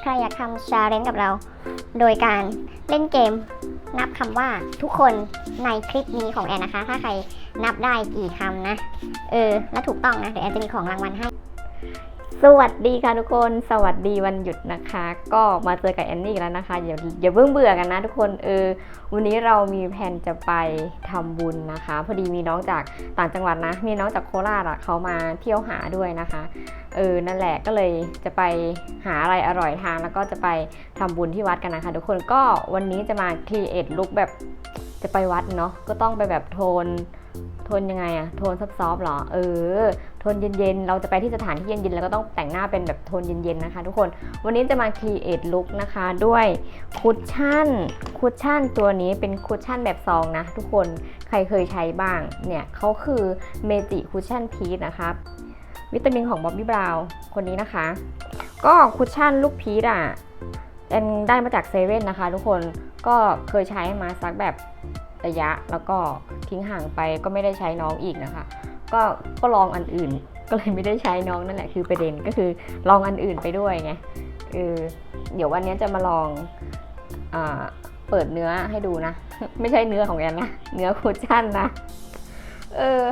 ใครอยากทำชาเลนจ์กับเรา โดยการเล่นเกมนับคำว่าทุกคนในคลิปนี้ของแอนนะคะ ถ้าใครนับได้กี่คำนะ เออ และถูกต้องนะ เดี๋ยวแอนจะมีของรางวัลให้ สวัสดีค่ะทุกคนสวัสดีวันหยุดนะคะ ก็มาเจอกับแอนนี่แล้วนะคะอย่าอย่าเพิ่งเบื่อกันนะทุกคนเออวันนี้เรามีแผนจะไปทำบุญนะคะ พอดีมีน้องจากต่างจังหวัดนะ มีน้องจากโคราชอะเขามาเที่ยวหาด้วยนะคะเออนั่นแหละก็เลยจะไปหาอะไรอร่อยทานแล้วก็จะไปทำบุญที่วัดกันนะคะ ทุกคนก็วันนี้จะมาครีเอทลุคแบบจะไปวัดเนาะก็ต้องไปแบบโทน โทนยังไงอะโทนซับซอฟหรอ เออ โทนเย็นๆ เราจะไปที่สถานที่เย็นๆ แล้วก็ต้องแต่งหน้าเป็นแบบโทนเย็นๆ นะคะทุกคน วันนี้จะมาครีเอทลุคนะคะด้วยคุชชั่น คุชชั่นตัวนี้เป็นคุชชั่นแบบซองนะทุกคน ใครเคยใช้บ้าง เนี่ยเขาคือเมจิคุชชั่นพีชนะคะ วิตามินของบ๊อบบี้บราวน์คนนี้นะคะ ก็คุชชั่นลูกพีชอะแอนได้มาจากเซเว่นนะคะ ทุกคน ก็เคยใช้มาสักแบบระยะแล้วก็ ทิ้งห่างไปก็ไม่ได้ใช้น้องอีกนะคะ ก็ก็ลองอันอื่นก็เลยไม่ได้ใช้น้องนั่นแหละคือประเด็นก็คือลองอันอื่นไปด้วยไงเออเดี๋ยววันนี้จะมาลองอเปิดเนื้อให้ดูนะ ไม่ใช่เนื้อของแอนนะ เนื้อคุชชั่นนะ เออ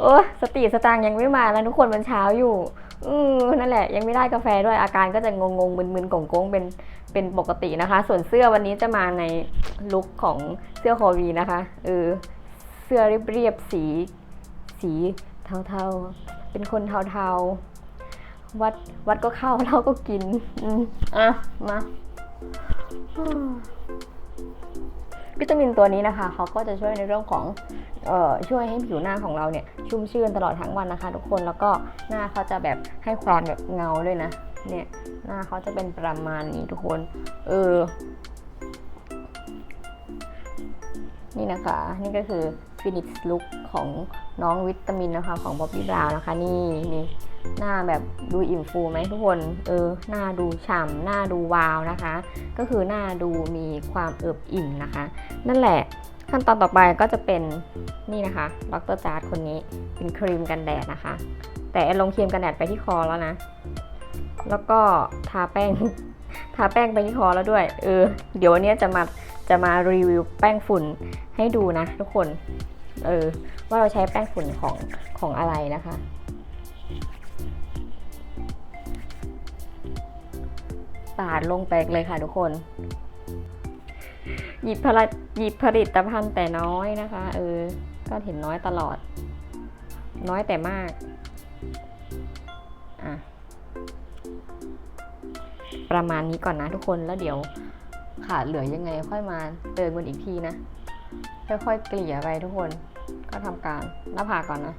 โอ้สติสตางยังไม่มาแล้วทุกคนมันเช้าอยู่ อืมนั่นแหละ ยังไม่ได้กาแฟด้วยอาการก็จะงงงๆมึนๆโกงๆเป็นเป็นปกตินะคะ ส่วนเสื้อวันนี้จะมาในลุคของเสื้อโควีนะคะเออ สื้อเรียบๆสีสีเทาๆ เป็นคนเทาๆ วัดวัดก็เข้าเราก็กินอืมอะมาวิตามินตัวนี้นะคะเขาก็จะช่วยในเรื่องของเอ่อช่วยให้ผิวหน้าของเราเนี่ย ชุ่มชื่นตลอดทั้งวันนะคะ ทุกคนแล้วก็หน้าเขาจะแบบให้ความแบบเงาด้วยนะ เนี่ยหน้าเขาจะเป็นประมาณนี้ทุกคน เออ นี่นะคะ นี่ก็คือ Phoenix Look ของน้องวิตามินนะคะ ของบ๊อบบี้บราวน์นะคะ นี่นี่หน้าแบบดูอิ่มฟูไหมทุกคน เออ หน้าดูฉ่ำหน้าดูวาวนะคะ ก็คือหน้าดูมีความเอิบอิ่มนะคะ นั่นแหละขั้นตอนต่อไปก็จะเป็นนี่นะคะดรจาร์ดคนนี้เป็นครีมกันแดดนะคะ แต่ลงครีมกันแดดไปที่คอแล้วนะ แล้วก็ทาแป้ง ทาแป้งไปที่คอแล้วด้วย เออ เดี๋ยววันนี้จะมา จะมารีวิวแป้งฝุ่นให้ดูนะทุกคน เออ ว่าเราใช้แป้งฝุ่นของของอะไรนะคะ สาดลงไปเลยค่ะทุกคน หยิบผลิตหยิบผลิตภัณฑ์แต่น้อยนะคะ เออ ก็เห็นน้อยตลอด น้อยแต่มาก อะประมาณนี้ก่อนนะทุกคนแล้วเดี๋ยว ขาดเหลือยังไงค่อยมาเติมกันอีกทีนะ ค่อยๆเกลี่ยไปทุกคนก็ทำการหน้าผากก่อนนะ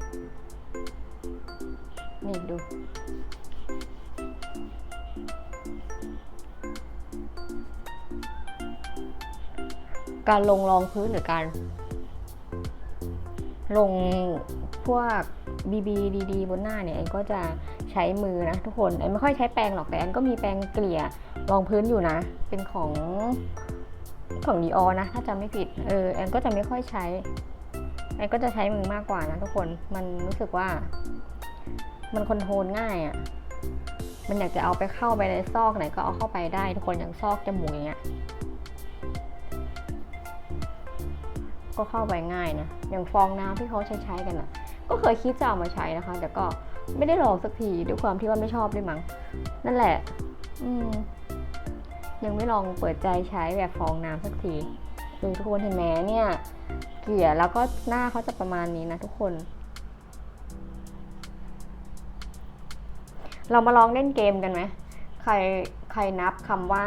นี่ดูการลงรองพื้นหรือการ ลงพวกบีบีดีๆบนหน้าเนี่ยแอนก็จะ ใช้มือนะทุกคนแอนไม่ค่อยใช้แปรงหรอกแต่แอนก็มีแปรงเกลี่ยรองพื้นอยู่นะ เป็นของของดีออนะ ถ้าจำไม่ผิดเออแอนก็จะไม่ค่อยใช้แอนก็จะใช้มือมากกว่านะทุกคนมันรู้สึกว่า มันคอนโทรลง่ายอะ่ะมันอยากจะเอาไปเข้าไปในซอกไหนก็เอาเข้าไปได้ทุกคนอย่างซอกจมูกอย่างเงี้ยก็เข้าไปง่ายนะอย่างฟองน้ำที่เขาใช้ใช้กันอะ่ะ ก็เคยคิดจะเอามาใช้นะคะ แต่ก็ ไม่ได้ลองสักทีด้วยความที่ว่าไม่ชอบด้วยมั้งนั่นแหละ อืม ยังไม่ลองเปิดใจใช้แบบฟองน้ำสักทีดูทุกคนเห็นไหมเนี่ย เกลี่ยแล้วก็หน้าเขาจะประมาณนี้นะทุกคน เรามาลองเล่นเกมกันไหมใครใครนับคำว่า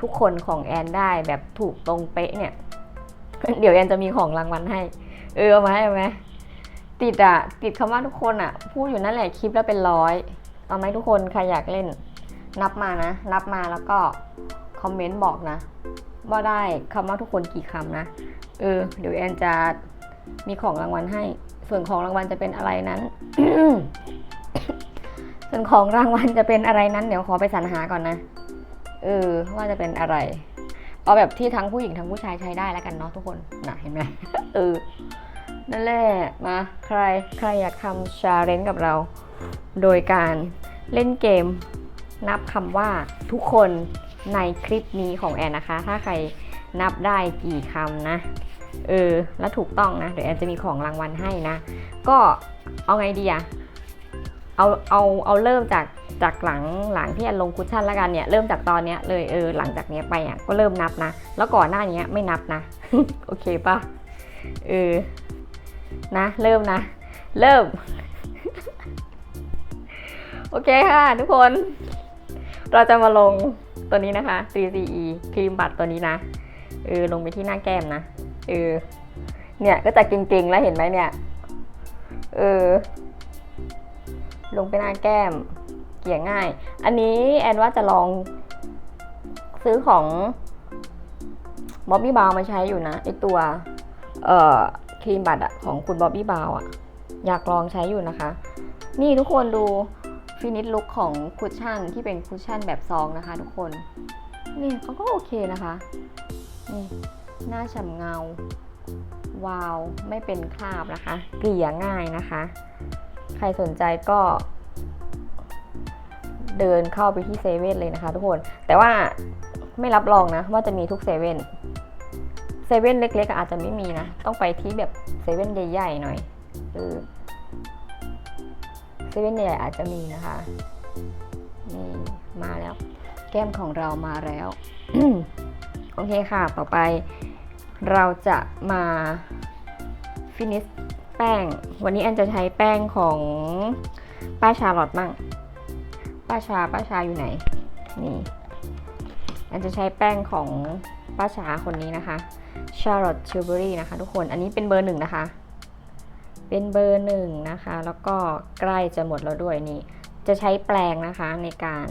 ทุกคนของแอนได้แบบถูกตรงเป๊ะเนี่ย เดี๋ยวแอนจะมีของรางวัลให้ เออเอามาให้เอาไหม ติดอะติดคำว่าทุกคนอะพูดอยู่นั่นแหละคลิปแล้วเป็นร้อย เอาไหมทุกคนใครอยากเล่น นับมานะ นับมาแล้วก็คอมเมนต์บอกนะ ว่าได้คำว่าทุกคนกี่คำนะ เออ เดี๋ยวแอนจะมีของรางวัลให้ ส่วนของรางวัลจะเป็นอะไรนั้น ส่วนของรางวัลจะเป็นอะไรนั้น เดี๋ยวขอไปสรรหาก่อนนะ เออ ว่าจะเป็นอะไร เอาแบบที่ทั้งผู้หญิงทั้งผู้ชายใช้ได้แล้วกันเนาะทุกคนนะเห็นไหมเออ นั่นแหละมาใครใครอยากทำชาเลนจ์กับเรา โดยการเล่นเกมนับคำว่าทุกคนในคลิปนี้ของแอนนะคะ ถ้าใครนับได้กี่คำนะเออแล้วถูกต้องนะ เดี๋ยวแอนจะมีของรางวัลให้นะ ก็เอาไงดีอะเอาเอาเอาเริ่มจากจากหลังหลังที่แอนลงคุชชั่นแล้วกันเนี่ยเริ่มจากตอนเนี้ยเลยเออหลังจากเนี้ยไปอะก็เริ่มนับนะ แล้วก่อนหน้านี้ไม่นับนะ โอเคปะเออ นะ เริ่มนะ เริ่ม โอเคค่ะ ทุกคน เราจะมาลงตัวนี้นะคะ 3CE ครีมบัตรตัวนี้นะ เออ ลงไปที่หน้าแก้มนะ เออ เนี่ยก็จะเก่งๆแล้วเห็นไหมเนี่ย เออ ลงไปหน้าแก้ม เกี่ยง่าย อันนี้แอนว่าจะลองซื้อของบ๊อบบี้บาวมาใช้อยู่นะไอตัว เอ่อ รีมบัตรของคุณบ๊อบบี้บาวอะอยากลองใช้อยู่นะคะ นี่ทุกคนดูฟินิชลุคของคุชชั่นที่เป็นคุชชั่นแบบซองนะคะ ทุกคน นี่เขาก็โอเคนะคะ นี่หน้าฉ่ำเงา วาว ไม่เป็นคราบนะคะ เกลี่ยง่ายนะคะ ใครสนใจก็เดินเข้าไปที่เซเว่นเลยนะคะทุกคน แต่ว่าไม่รับรองนะว่าจะมีทุกเซเว่น เซเว่นเล็กๆอาจจะไม่มีนะ ต้องไปที่แบบเซเว่นใหญ่ๆหน่อยเออเซเว่นใหญ่อาจจะมีนะคะนี่มาแล้ว แก้มของเรามาแล้ว โอเคค่ะ ต่อไป เราจะมาฟินิชแป้ง วันนี้แอนจะใช้แป้งของป้าชาลอตมั่ง ป้าชาป้าชาอยู่ไหน นี่แอนจะใช้แป้งของป้าชาคนนี้นะคะ Charlotte Tilbury นะคะทุกคน อันนี้เป็นเบอร์หนึ่งนะคะ เป็นเบอร์หนึ่งนะคะ แล้วก็ใกล้จะหมดแล้วด้วยนี่ จะใช้แปรงนะคะในการ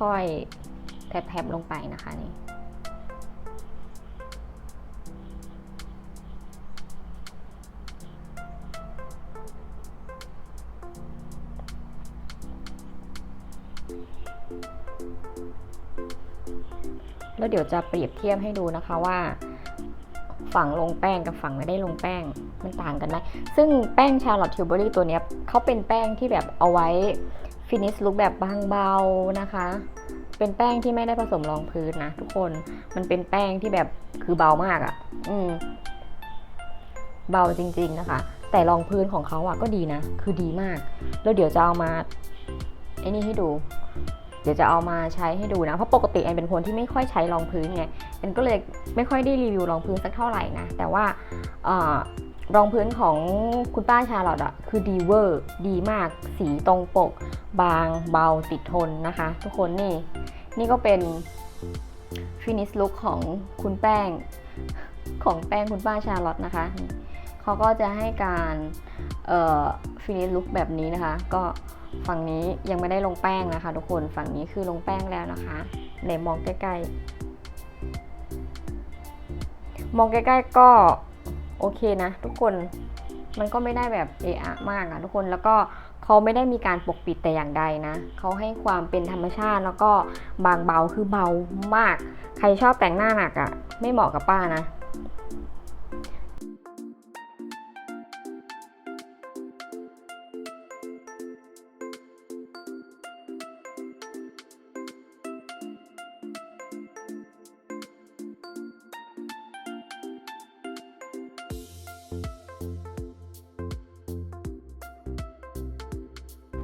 ค่อยๆแทบๆลงไปนะคะนี่แล้วเดี๋ยวจะเปรียบเทียบให้ดูนะคะว่า ฝั่งลงแป้งกับฝั่งไม่ได้ลงแป้งมันต่างกันไหมซึ่งแป้งชาลอตทิวเบอรี่ตัวนี้เขาเป็นแป้งที่แบบเอาไว้ฟินิชลุคแบบบางเบานะคะ เป็นแป้งที่ไม่ได้ผสมรองพื้นนะทุกคนมันเป็นแป้งที่แบบคือเบามากอะ่ะ อืม เบาจริง ๆนะคะ แต่รองพื้นของเขาอะก็ดีนะ คือดีมาก แล้วเดี๋ยวจะเอามาไอ้นี่ให้ดู เดี๋ยวจะเอามาใช้ให้ดูนะ เพราะปกติแอนเป็นคนที่ไม่ค่อยใช้รองพื้นไงแอนก็เลยไม่ค่อยได้รีวิวรองพื้นสักเท่าไหร่นะ แต่ว่ารองพื้นของคุณป้าชาลอตอะคือดีเวอร์ดีมาก สีตรงปก บางเบาติดทนนะคะ ทุกคนนี่ นี่ก็เป็นฟินิชลุคของคุณแป้งของแป้งคุณป้าชาลอตนะคะเขาก็จะให้การฟินิชลุคแบบนี้นะคะ ก็ ฝั่งนี้ยังไม่ได้ลงแป้งนะคะ ทุกคนฝั่งนี้คือลงแป้งแล้วนะคะไหนมองใกล้ๆ มองใกล้ๆก็โอเคนะ ทุกคนมันก็ไม่ได้แบบเอะอะมากอะทุกคนแล้วก็เขาไม่ได้มีการปกปิดแต่อย่างใดนะเขาให้ความเป็นธรรมชาติแล้วก็บางเบาคือเบามาก ใครชอบแต่งหน้าหนักอะไม่เหมาะกับป้านะ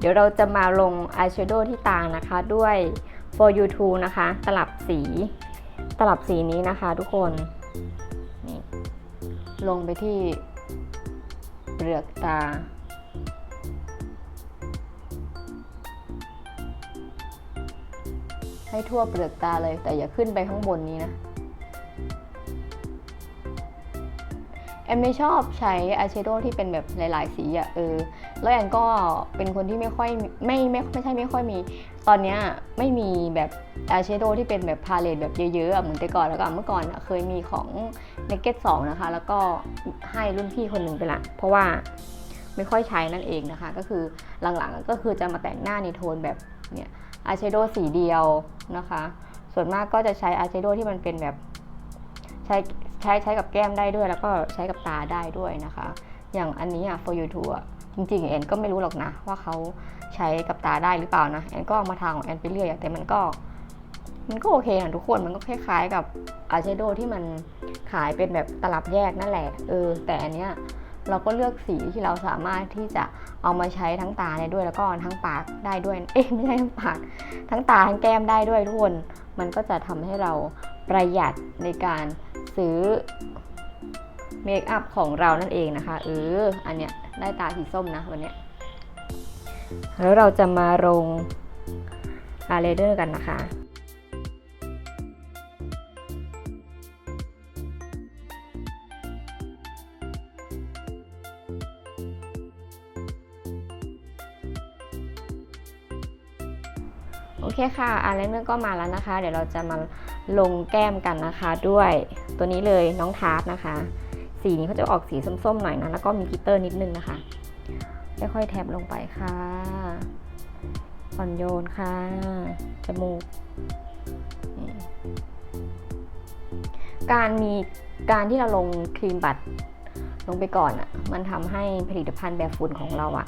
ดี๋ยวเราจะมาลงอายแชโดว์ที่ตานะคะด้วย for you to นะคะ ตลับสี ตลับสีนี้นะคะทุกคนนี่ลงไปที่เปลือกตาให้ทั่วเปลือกตาเลยแต่อย่าขึ้นไปข้างบนนี้นะ แอนไม่ชอบใช้อายแชโดว์ที่เป็นแบบหลาย ๆ สีอะเออ แล้วแอนก็เป็นคนที่ไม่ค่อยไม่ไม่ไม่ใช่ไม่ค่อยมี ตอนเนี้ยไม่มีแบบอายแชโดว์ที่เป็นแบบพาเลตแบบเยอะๆเหมือนแต่ก่อนแล้วก็เมื่อก่อนเคยมีของ n a k e d 2นะคะ แล้วก็ให้รุ่นพี่คนหนึ่งไปละ เพราะว่าไม่ค่อยใช้นั่นเองนะคะ ก็คือหลังๆก็คือจะมาแต่งหน้าในโทนแบบเนี่ยอายแชโดว์สีเดียวนะคะ ส่วนมากก็จะใช้อายแชโดว์ที่มันเป็นแบบใช้ใช้ใช้กับแก้มได้ด้วย แล้วก็ใช้กับตาได้ด้วยนะคะ อย่างอันนี้อะ for you to อะ จริงๆแอนก็ไม่รู้หรอกนะ ว่าเขาใช้กับตาได้หรือเปล่านะแอนก็เอามาทาของแอนไปเรื่อยแต่มันก็ มันก็โอเคนะทุกคนมันก็คล้ายๆ กับอายแชโดว์ที่มันขายเป็นแบบตลับแยกนั่นแหละเออแต่อันเนี้ยเราก็เลือกสีที่เราสามารถที่จะเอามาใช้ทั้งตาได้ด้วยแล้วก็ทั้งปากได้ด้วย เอ๊ะไม่ใช่ทั้งปาก ทั้งตาทั้งแก้มได้ด้วยทุกคน มันก็จะทำให้เราประหยัดในการซื้อ เมคอัพของเรานั่นเองนะคะเอออันเนี้ยได้ตาสีส้มนะวันเนี้ยแล้วเราจะมาลงอายไลเนอร์กันนะคะโอเคค่ะอายไลเนอร์ก็มาแล้วนะคะ เดี๋ยวเราจะมาลงแก้มกันนะคะ ด้วยตัวนี้เลยน้องทาร์ตนะคะ สีนี้เขาจะออกสีส้มๆหน่อยนะ แล้วก็มีกิตเตอร์นิดนึงนะคะ ค่อยๆแทบลงไปค่ะอ่อนโยนค่ะ จมูก การมีการที่เราลงครีมบัตรลงไปก่อนอะ่ะ มันทำให้ผลิตภัณฑ์แบบฝุ่นของเราอะ่ะ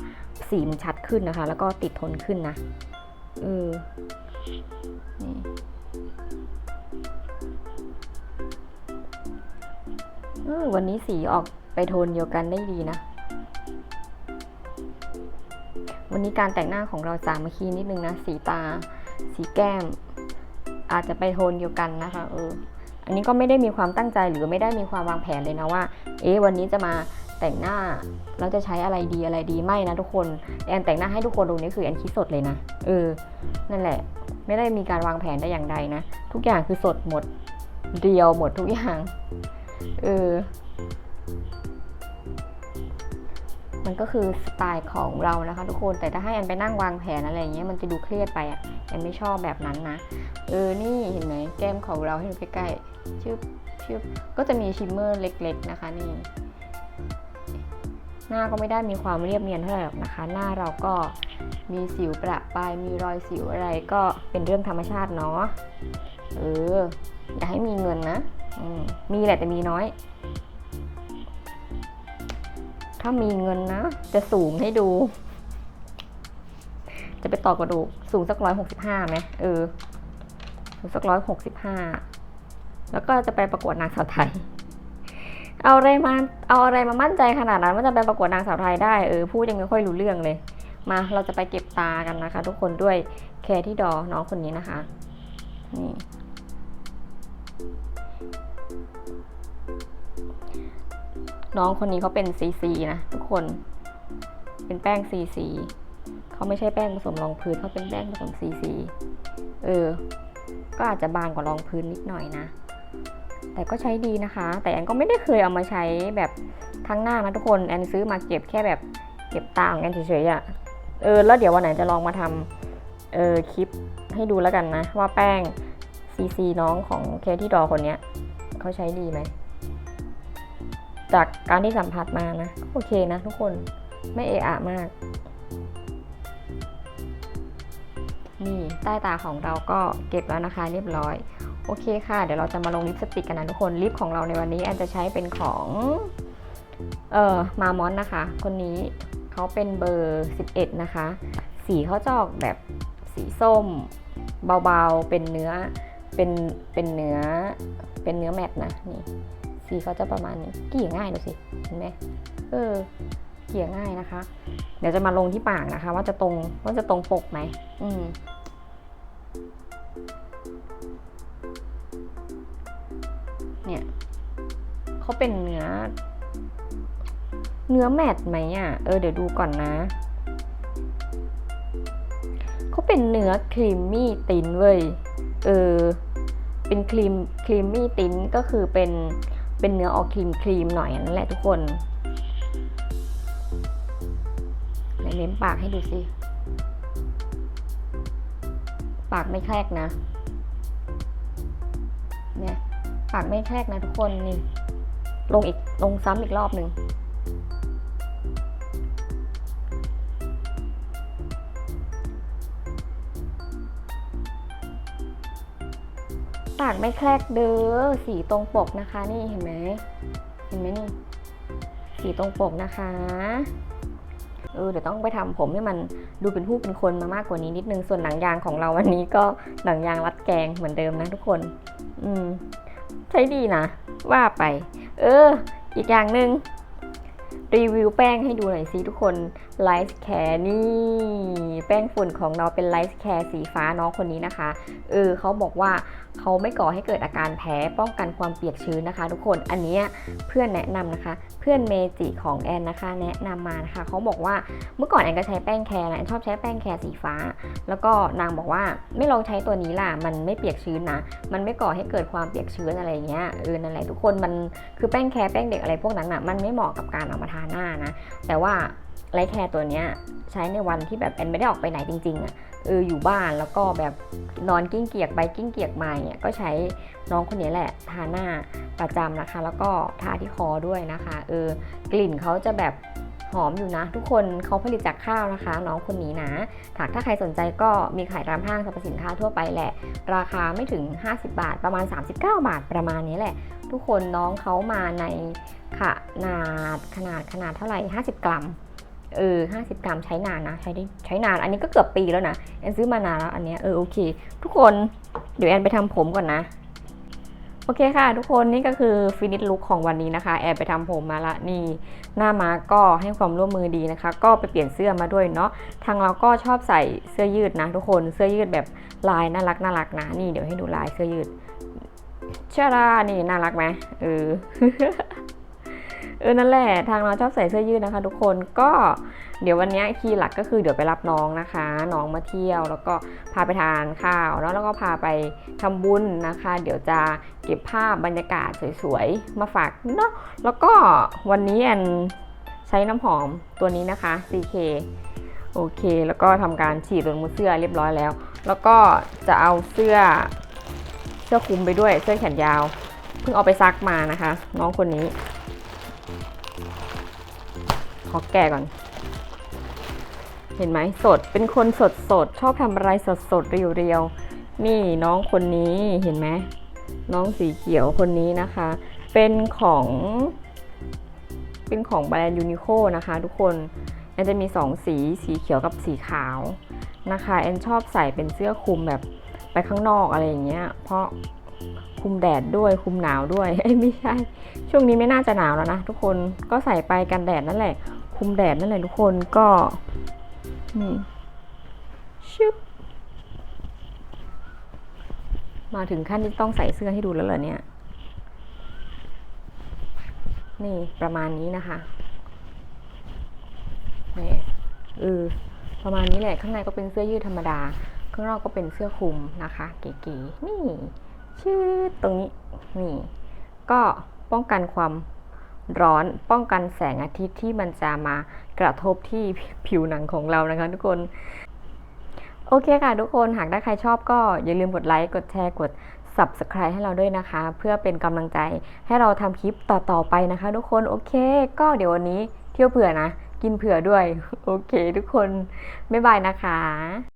สีมันชัดขึ้นนะคะ แล้วก็ติดทนขึ้นนะ เออ ออวันนี้สีออกไปโทนเดียวกันได้ดีนะ วันนี้การแต่งหน้าของเราสามัคคีนิดนึงนะ สีตา สีแก้ม อาจจะไปโทนเดียวกันนะคะ เออ อันนี้ก็ไม่ได้มีความตั้งใจหรือไม่ได้มีความวางแผนเลยนะว่า เอ๊ะวันนี้จะมาแต่งหน้าเราจะใช้อะไรดีอะไรดีไม่นะทุกคนแอนแต่งหน้าให้ทุกคนดูนี่คือแอนคิดสดเลยนะ เออ นั่นแหละ ไม่ได้มีการวางแผนได้อย่างใดนะ ทุกอย่างคือสดหมดเรียวหมดทุกอย่าง เออ มันก็คือสไตล์ของเรานะคะ ทุกคน แต่ถ้าให้แอนไปนั่งวางแผนอะไรอย่างเงี้ย มันจะดูเครียดไปอะ แอนไม่ชอบแบบนั้นนะ เออ นี่เห็นไหมแก้มของเราให้ดูใกล้ๆชื่อชื่อก็จะมีชิมเมอร์เล็ก ๆ นะคะนี่ หน้าก็ไม่ได้มีความเรียบเนียนเท่าไหร่หรอกนะคะ หน้าเราก็มีสิวประปรายมีรอยสิวอะไรก็เป็นเรื่องธรรมชาติเนาะ เออ อย่าให้มีเงินนะ มีแหละแต่มีน้อย ถ้ามีเงินนะ จะสูงให้ดู จะไปต่อกระดูก สูงสักร้อยหกสิบห้าไหมเออ สูงสักร้อยหกสิบห้า แล้วก็จะไปประกวดนางสาวไทย เอาอะไรมา เอาอะไรมามั่นใจขนาดนั้นว่าจะไปประกวดนางสาวไทยได้ เออ พูดยังไม่ค่อยรู้เรื่องเลย มา เราจะไปเก็บตากันนะคะ ทุกคนด้วยแคที่ดอน้องคนนี้นะคะ นี่ น้องคนนี้เขาเป็นซีซีนะทุกคน เป็นแป้งซีซีเขาไม่ใช่แป้งผสมรองพื้นเขาเป็นแป้งผสมซีซีเออ ก็อาจจะบางกว่ารองพื้นนิดหน่อยนะ แต่ก็ใช้ดีนะคะ แต่แอนก็ไม่ได้เคยเอามาใช้แบบทั้งหน้านะทุกคน แอนซื้อมาเก็บแค่แบบเก็บตาของแอนเฉยๆอะ่ะ เออ แล้วเดี๋ยววันไหนจะลองมาทำเออคลิปให้ดูแล้วกันนะ ว่าแป้งซีซีน้องของเคที่ดอคนเนี้ยเขาใช้ดีไหม จากการที่สัมผัสมานะโอเคนะทุกคนไม่เอะอะมาก นี่ใต้ตาของเราก็เก็บแล้วนะคะ เรียบร้อย โอเคค่ะ เดี๋ยวเราจะมาลงลิปสติกกันนะทุกคนลิปของเราในวันนี้แอนจะใช้เป็นของเอ่อมามอนนะคะ คนนี้เขาเป็นเบอร์ 11 นะคะ สีเขาจะออกแบบสีส้มเบาๆเป็นเนื้อเป็นเป็นเนื้อเป็นเนื้อแมตต์นะนี่ สีเขาจะประมาณนี้เกี่ยง่ายดูสิเห็นไหมเออเกี่ยง่ายนะคะ เดี๋ยวจะมาลงที่ปากนะคะ ว่าจะตรงว่าจะตรงปกไหมอืมเนี่ยเขาเป็นเนื้อ เนื้อแมตต์ไหมอะเออเดี๋ยวดูก่อนนะเขาเป็นเนื้อครีมมี่ตินเว้ยเออเป็นครีมครีมมี่ตินก็คือเป็น เป็นเนื้อออกครีมครีมหน่อยนั่นแหละทุกคนเน้นปากให้ดูสิ ปากไม่แคลกนะ เนี่ย ปากไม่แคลกนะทุกคนนี่ ลงอีก ลงซ้ำอีกรอบหนึ่ง ปากไม่แครกเด้อสีตรงปกนะคะ นี่เห็นไหมเห็นไหมนี่ สีตรงปกนะคะเออเดี๋ยวต้องไปทำผมให้มันดูเป็นผู้เป็นคนมามากกว่านี้นิดนึงส่วนหนังยางของเราวันนี้ก็หนังยางรัดแกงเหมือนเดิมนะทุกคน อืม ใช้ดีนะ ว่าไป เออ อีกอย่างหนึ่งรีวิวแป้งให้ดูหน่อยสิทุกคนไลท์แคร์นี่ แป้งฝุ่นของเราเป็นไลท์แคร์สีฟ้าน้องคนนี้นะคะ เออเขาบอกว่า เขาไม่ก่อให้เกิดอาการแพ้ป้องกันความเปียกชื้นนะคะ ทุกคนอันนี้เพื่อนแนะนำนะคะ เพื่อนเมจิของแอนนะคะ แนะนำมานะคะเขาบอกว่าเมื่อก่อนแอนก็ใช้แป้งแคร์นะแอนชอบใช้แป้งแคร์สีฟ้า แล้วก็นางบอกว่าไม่ลองใช้ตัวนี้ล่ะมันไม่เปียกชื้นนะมันไม่ก่อให้เกิดความเปียกชื้นอะไรเงี้ยเออนั่นแหละทุกคนมันคือแป้งแคร์แป้งเด็กอะไรพวกนั้นอะมันไม่เหมาะกับการเอามาทาหน้านะแต่ว่า ไลท์แคร์ตัวเนี้ยใช้ในวันที่แบบแอนไม่ได้ออกไปไหนจริงๆอะเอออยู่บ้านแล้วก็แบบนอนกิ้งเกียกไปกิ้งเกียกมาเนี่ยก็ใช้น้องคนนี้แหละทาหน้าประจำนะคะ แล้วก็ทาที่คอด้วยนะคะเออกลิ่นเขาจะแบบหอมอยู่นะ ทุกคนเขาผลิตจากข้าวนะคะ น้องคนนี้นะถ้าถ้าใครสนใจก็มีขายตามห้างสรรพสินค้าทั่วไปแหละ ราคาไม่ถึง 50 บาท ประมาณ 39 บาทประมาณนี้แหละ ทุกคนน้องเขามาในขนาดขนาดขนาดเท่าไหร่ 50 กรัม เออ50กรัมใช้นานนะ ใช้ได้ใช้นาน อันนี้ก็เกือบปีแล้วนะ แอนซื้อมานานแล้วอันเนี้ย เออโอเค ทุกคน เดี๋ยวแอนไปทำผมก่อนนะ โอเคค่ะ ทุกคนนี่ก็คือฟินิชลุคของวันนี้นะคะ แอนไปทำผมมาละนี่ หน้ามาก็ให้ความร่วมมือดีนะคะ ก็ไปเปลี่ยนเสื้อมาด้วยเนาะ ทางเราก็ชอบใส่เสื้อยืดนะ ทุกคน เสื้อยืดแบบลายน่ารักน่ารักนะ นี่เดี๋ยวให้ดูลายเสื้อยืดเชาดานี่น่ารักไหมเออ ออนั่นแหละทางเราชอบใส่เสื้อยืดนะคะ ทุกคนก็เดี๋ยววันนี้คีย์หลักก็คือเดี๋ยวไปรับน้องนะคะ น้องมาเที่ยว แล้วก็พาไปทานข้าวเนาะแล้วก็พาไปทำบุญนะคะ เดี๋ยวจะเก็บภาพบรรยากาศสวยๆมาฝากเนาะแล้วก็วันนี้แอนใช้น้ำหอมตัวนี้นะคะ CK โอเค แล้วก็ทำการฉีดบนมือเสื้อเรียบร้อยแล้ว แล้วก็จะเอาเสื้อเสื้อคลุมไปด้วยเสื้อแขนยาว เพิ่งเอาไปซักมานะคะ น้องคนนี้ อแก่ก่อน เห็นไหมสดเป็นคนสดสดชอบทำอะไรสดสดเรียวเรียวๆ นี่น้องคนนี้เห็นไหมน้องสีเขียวคนนี้นะคะ เป็นของ เป็นของแบรนด์ยูนิโคนะคะ ทุกคนแอนจะมีสองสีสีเขียวกับสีขาวนะคะแอนชอบใส่เป็นเสื้อคลุมแบบไปข้างนอกอะไรอย่างเงี้ย เพราะคลุมแดดด้วยคลุมหนาวด้วยเอ้ยไม่ใช่ ช่วงนี้ไม่น่าจะหนาวแล้วนะทุกคนก็ใส่ไปกันแดดนั่นแหละ คุมแดดนั่นแหละทุกคนก็นี่ชึบมาถึงขั้นที่ต้องใส่เสื้อให้ดูแล้วเหรอเนี่ย นี่ประมาณนี้นะคะนี่เออประมาณนี้แหละ ข้างในก็เป็นเสื้อยืดธรรมดา ข้างนอกก็เป็นเสื้อคลุมนะคะ เก๋ๆนี่ ชื่อตรงนี้ นี่ ก็ป้องกันความ ร้อนป้องกันแสงอาทิตย์ที่มันจะมากระทบที่ผิวหนังของเรานะคะทุกคนโอเคค่ะทุกคนหากได้ใครชอบก็อย่าลืมกดไลค์กดแชร์กด subscribe ให้เราด้วยนะคะ เพื่อเป็นกำลังใจให้เราทำคลิปต่อๆไปนะคะ ทุกคนโอเค ก็เดี๋ยววันนี้เที่ยวเผื่อนะ กินเผื่อด้วย โอเค ทุกคน บ๊ายบายนะคะ